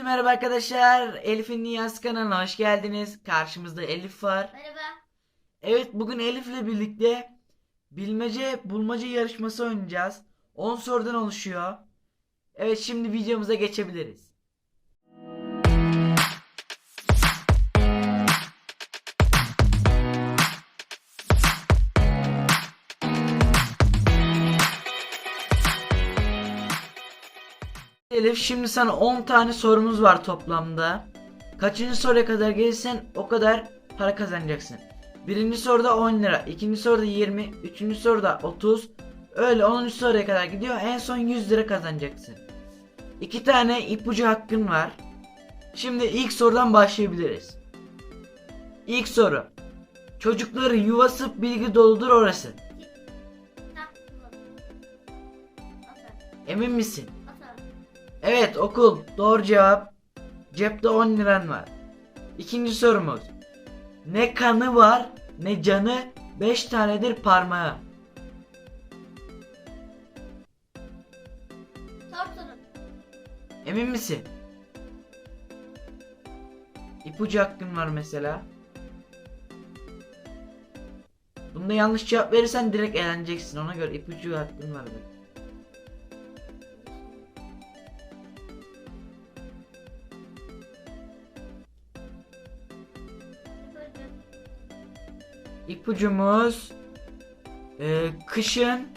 Merhaba arkadaşlar. Elif'in Niyaz kanalına hoş geldiniz. Karşımızda Elif var. Merhaba. Evet bugün Elif'le birlikte bilmece bulmaca yarışması oynayacağız. 10 sorudan oluşuyor. Evet şimdi videomuza geçebiliriz. Elif şimdi sana 10 tane sorumuz var toplamda. Kaçıncı soruya kadar gelirsen o kadar para kazanacaksın. Birinci soruda 10 lira, ikinci soruda 20, üçüncü soruda 30. Öyle 10. soruya kadar gidiyor. En son 100 lira kazanacaksın. İki tane ipucu hakkın var. Şimdi ilk sorudan başlayabiliriz. İlk soru. Çocukların yuvası bilgi doludur orası. Emin misin? Evet okul. Doğru cevap. Cepte 10 liran var. İkinci sorumuz. Ne kanı var ne canı 5 tanedir parmağı. Sorun. Emin misin? İpucu hakkın var mesela. Bunda yanlış cevap verirsen direkt eleneceksin. Ona göre ipucu hakkın var. bak. İpucumuz e, kışın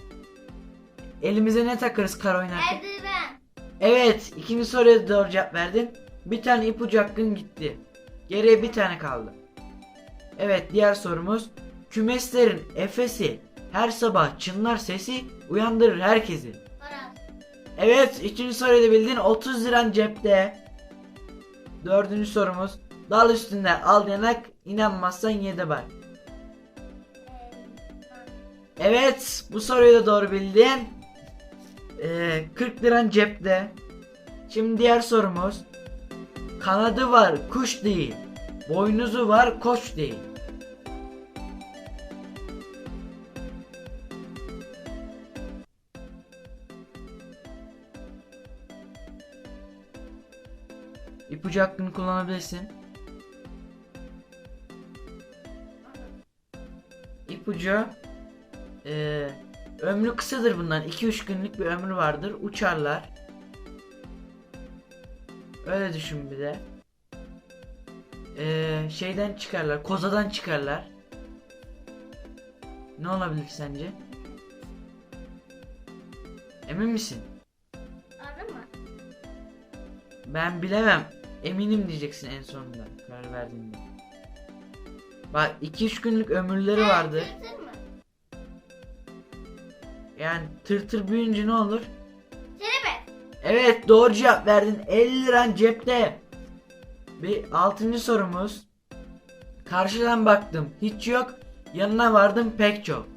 elimize ne takarız kar oynarken? Eldiven. Evet, ikinci soruya doğru cevap verdin. Bir tane ipucu hakkın gitti. Geriye bir tane kaldı. Evet, diğer sorumuz. Kümeslerin efesi her sabah çınlar sesi uyandırır herkesi. Evet, üçüncü soruyu da bildin. 30 liran cepte. Dördüncü sorumuz. Dal üstünde al yanak, inanmazsan ye de bak. Evet, bu soruyu da doğru bildin. Ee, 40 liran cepte. Şimdi diğer sorumuz. Kanadı var, kuş değil. Boynuzu var, koç değil. İpucu hakkını kullanabilirsin. İpucu ee, ömrü kısadır bundan. 2-3 günlük bir ömrü vardır. Uçarlar. Öyle düşün bir de. Ee, şeyden çıkarlar. Kozadan çıkarlar. Ne olabilir sence? Emin misin? Arı mı? Ben bilemem. Eminim diyeceksin en sonunda karar verdiğinde. Bak 2-3 günlük ömürleri vardı. Yani tır tır büyüyünce ne olur? Kelebek. Evet doğru cevap verdin. 50 liran cepte. Bir altıncı sorumuz. Karşıdan baktım hiç yok. Yanına vardım pek çok.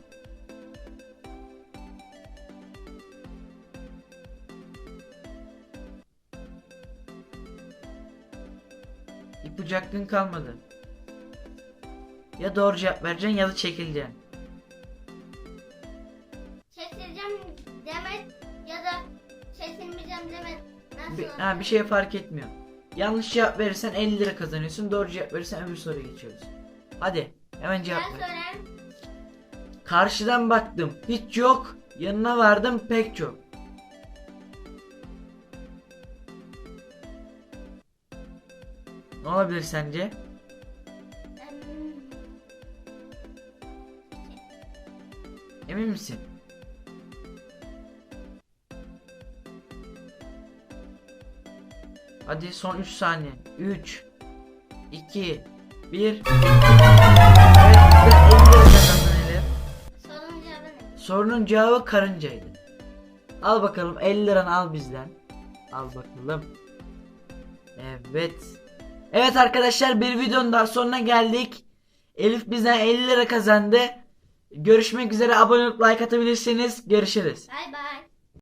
İpucu hakkın kalmadı. Ya doğru cevap vereceksin ya da çekileceksin. Demet ya da çekilmeyeceğim demet. Nasıl? Bir, ha, bir şey fark etmiyor. Yanlış cevap verirsen 50 lira kazanıyorsun. Doğru cevap verirsen öbür soruya geçiyoruz. Hadi hemen cevap Ben ver. sorayım. Karşıdan baktım. Hiç yok. Yanına vardım pek çok. Ne olabilir sence? Em, Emin misin? Hadi son 3 saniye. 3 2 1 Evet güzel 50 lira kazandın Elif. Sorunun cevabı ne? Sorunun cevabı karıncaydı. Al bakalım 50 liranı al bizden. Al bakalım. Evet. Evet arkadaşlar bir videonun daha sonuna geldik. Elif bizden 50 lira kazandı. Görüşmek üzere abone olup like atabilirsiniz. Görüşürüz. Bay bay.